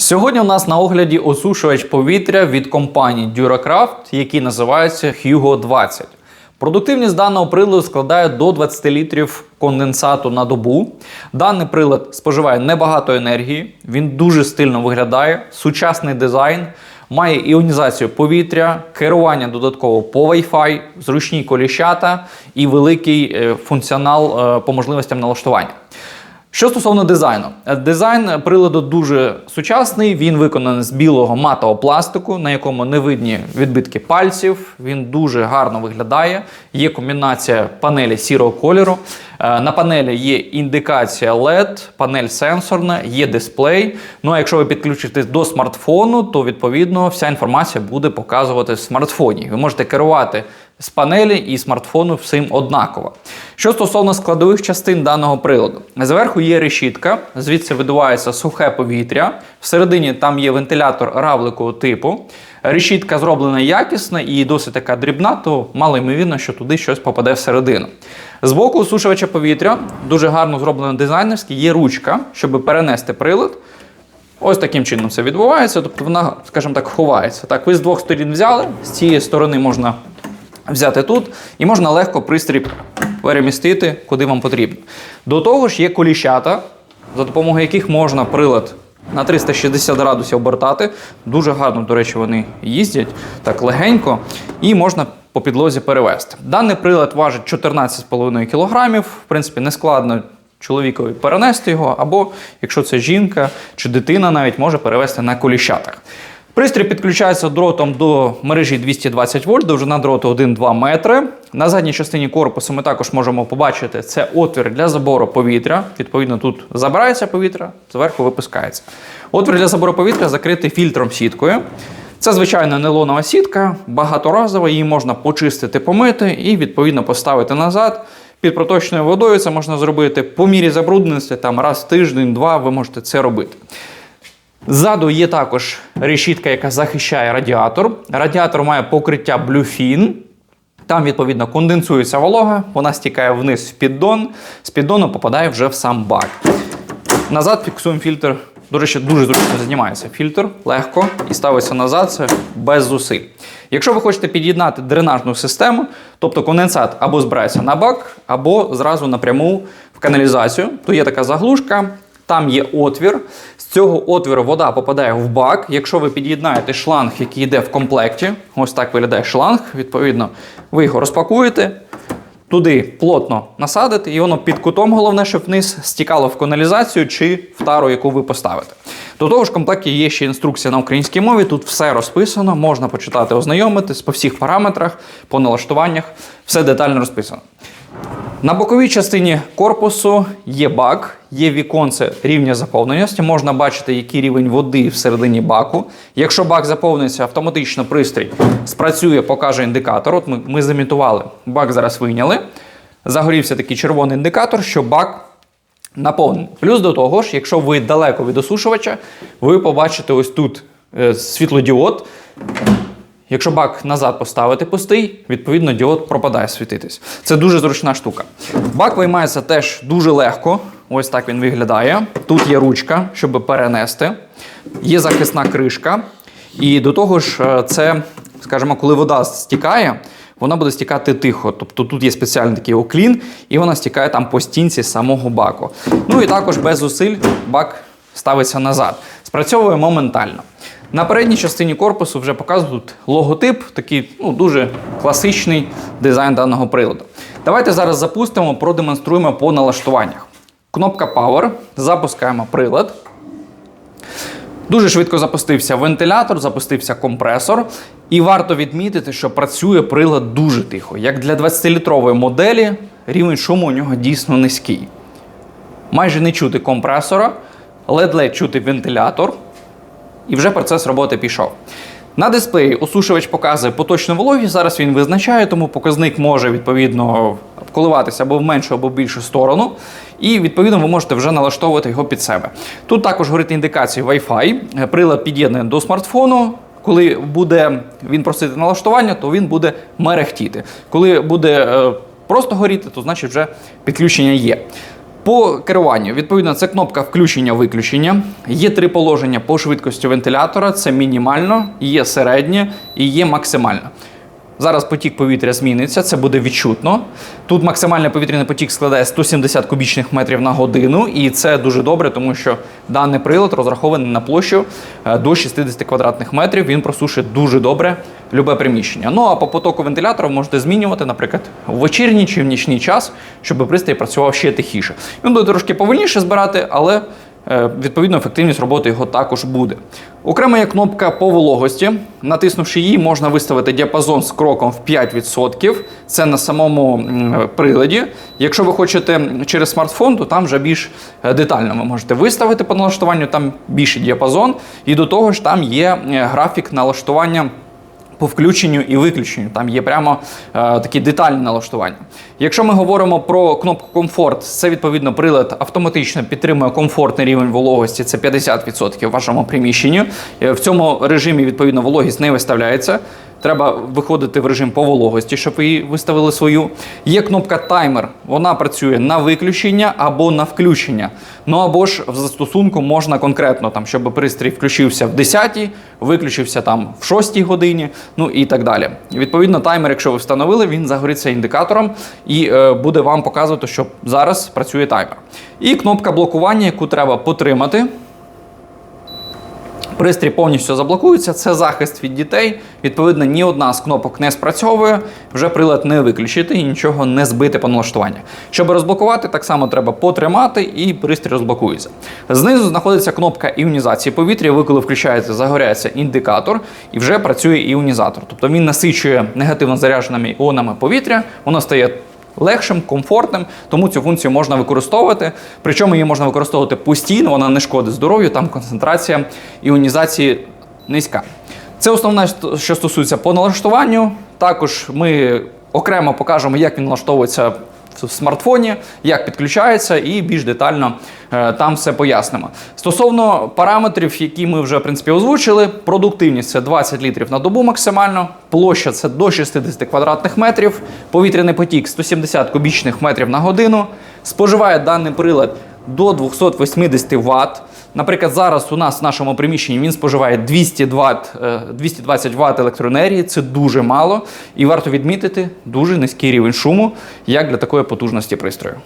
Сьогодні у нас на огляді осушувач повітря від компанії Duracraft, який називається Hugo 20. Продуктивність даного приладу складає до 20 літрів конденсату на добу. Даний прилад споживає небагато енергії, він дуже стильно виглядає, сучасний дизайн, має іонізацію повітря, керування додатково по Wi-Fi, зручні коліщата і великий е, функціонал е, по можливостям налаштування. Що стосовно дизайну, Е, дизайн приладу дуже сучасний. Він виконаний з білого матового пластику, на якому не видні відбитки пальців. Він дуже гарно виглядає. Є комбінація панелі сірого кольору. Е, На панелі є індикація LED, панель сенсорна, є дисплей. Ну а якщо ви підключитесь до смартфону, то відповідно вся інформація буде показувати в смартфоні. Ви можете керувати з панелі і смартфону всім однаково. Що стосовно складових частин даного приладу, зверху є решітка, звідси видувається сухе повітря. Всередині там є вентилятор равликового типу. Решітка зроблена якісно і досить така дрібна, то мало ймовірно, що туди щось попаде всередину. Збоку осушувача повітря дуже гарно зроблено дизайнерськи, є ручка, щоб перенести прилад. Ось таким чином це відбувається, тобто вона, скажімо так, ховається. Так, ви з двох сторін взяли, з цієї сторони можна взяти тут, і можна легко пристрій перемістити, куди вам потрібно. До того ж, є коліщата, за допомогою яких можна прилад на 360 градусів обертати. Дуже гарно, до речі, вони їздять так легенько, і можна по підлозі перевести. Даний прилад важить 14,5 кг, в принципі, не складно чоловікові перенести його, або якщо це жінка чи дитина, навіть може перевести на коліщатах. Пристрій підключається дротом до мережі 220 вольт, довжина дроту 1-2 метри. На задній частині корпусу ми також можемо побачити це отвір для забору повітря. Відповідно, тут забирається повітря, зверху випускається. Отвір для забору повітря закритий фільтром сіткою. Це звичайна нейлонова сітка, багаторазова, її можна почистити, помити і відповідно поставити назад. Під проточною водою це можна зробити по мірі забрудненості, там раз в тиждень-два ви можете це робити. Ззаду є також решітка, яка захищає радіатор. Радіатор має покриття блюфін. Там, відповідно, конденсується волога, вона стікає вниз в піддон, з піддону попадає вже в сам бак. Назад фіксуємо фільтр. До речі, дуже зручно знімається фільтр легко і ставиться назад це без зусиль. Якщо ви хочете під'єднати дренажну систему, тобто конденсат або збирається на бак, або зразу напряму в каналізацію, то є така заглушка, там є отвір. З цього отвіру вода попадає в бак. Якщо ви під'єднаєте шланг, який йде в комплекті, ось так виглядає шланг, відповідно, ви його розпакуєте, туди плотно насадите, і воно під кутом, головне, щоб вниз стікало в каналізацію чи в тару, яку ви поставите. До того ж, в комплекті є ще інструкція на українській мові. Тут все розписано, можна почитати, ознайомитись по всіх параметрах, по налаштуваннях, все детально розписано. На боковій частині корпусу є бак, є віконце рівня заповненості. Можна бачити, який рівень води всередині баку. Якщо бак заповниться, автоматично пристрій спрацює, покаже індикатор. От ми, ми замітували, бак зараз вийняли. Загорівся такий червоний індикатор, що бак наповнений. Плюс до того ж, якщо ви далеко від осушувача, ви побачите ось тут е, світлодіод. Якщо бак назад поставити пустий, відповідно діод пропадає світитись. Це дуже зручна штука. Бак виймається теж дуже легко. Ось так він виглядає. Тут є ручка, щоб перенести. Є захисна кришка. І до того ж, е, це, скажімо, коли вода стікає, вона буде стікати тихо. Тобто тут є спеціальний такий оклін, і вона стікає там по стінці самого баку. Ну і також без зусиль бак ставиться назад. Спрацьовує моментально. На передній частині корпусу вже показую тут логотип, такий ну, дуже класичний дизайн даного приладу. Давайте зараз запустимо, продемонструємо по налаштуваннях. Кнопка Power, запускаємо прилад. Дуже швидко запустився вентилятор, запустився компресор. І варто відмітити, що працює прилад дуже тихо. Як для 20-літрової моделі, рівень шуму у нього дійсно низький. Майже не чути компресора, ледь-ледь чути вентилятор і вже процес роботи пішов. На дисплеї осушувач показує поточну вологість. Зараз він визначає, тому показник може відповідно коливатися або в меншу, або в більшу сторону. І відповідно ви можете вже налаштовувати його під себе. Тут також горить індикація Wi-Fi. Прилад під'єднаний до смартфону. Коли буде він просити налаштування, то він буде мерехтіти. Коли буде е, просто горіти, то значить вже підключення є. По керуванню, відповідно, це кнопка включення-виключення. Є три положення по швидкості вентилятора: це мінімально, є середнє і є максимально. Зараз потік повітря зміниться, це буде відчутно. Тут максимальний повітряний потік складає 170 кубічних метрів на годину, і це дуже добре, тому що даний прилад розрахований на площу е, до 60 квадратних метрів. Він просушить дуже добре любе приміщення. Ну а по потоку вентилятора можете змінювати, наприклад, в вечірній чи в нічний час, щоб пристрій працював ще тихіше. Він буде трошки повільніше збирати, але Відповідно, ефективність роботи його також буде. Окремо є кнопка по вологості. Натиснувши її, можна виставити діапазон з кроком в 5%. Це на самому приладі. Якщо ви хочете через смартфон, то там вже більш е, детально ви можете виставити по налаштуванню, там більший діапазон. І до того ж, там є е, графік налаштування по включенню і виключенню. Там є прямо е, такі детальні налаштування. Якщо ми говоримо про кнопку комфорт, це відповідно прилад автоматично підтримує комфортний рівень вологості, це 50% в вашому приміщенні. Е, В цьому режимі відповідно вологість не виставляється. Треба виходити в режим по вологості, щоб ви її виставили свою. Є кнопка таймер. Вона працює на виключення або на включення. Ну або ж в застосунку можна конкретно, там, щоб пристрій включився в 10-й, виключився там в 6-й годині, ну і так далі. Відповідно, таймер, якщо ви встановили, він загориться індикатором і е, буде вам показувати, що зараз працює таймер. І кнопка блокування, яку треба потримати. Пристрій повністю заблокується, це захист від дітей. Відповідно, ні одна з кнопок не спрацьовує, вже прилад не виключити і нічого не збити по налаштуванню. Щоб розблокувати, так само треба потримати і пристрій розблокується. Знизу знаходиться кнопка іонізації повітря. Ви коли включаєте, загоряється індикатор і вже працює іонізатор. Тобто він насичує негативно зарядженими іонами повітря, воно стає легшим, комфортним, тому цю функцію можна використовувати. Причому її можна використовувати постійно, вона не шкодить здоров'ю, там концентрація іонізації низька. Це основне, що стосується по налаштуванню. Також ми окремо покажемо, як він налаштовується в смартфоні, як підключається, і більш детально е, там все пояснимо. Стосовно параметрів, які ми вже в принципі озвучили, продуктивність це 20 літрів на добу максимально, площа це до 60 квадратних метрів, повітряний потік 170 кубічних метрів на годину. Споживає даний прилад до 280 Вт. Наприклад, зараз у нас в нашому приміщенні він споживає 200 Вт, е, 220 Вт електроенергії, це дуже мало. І варто відмітити дуже низький рівень шуму, як для такої потужності пристрою.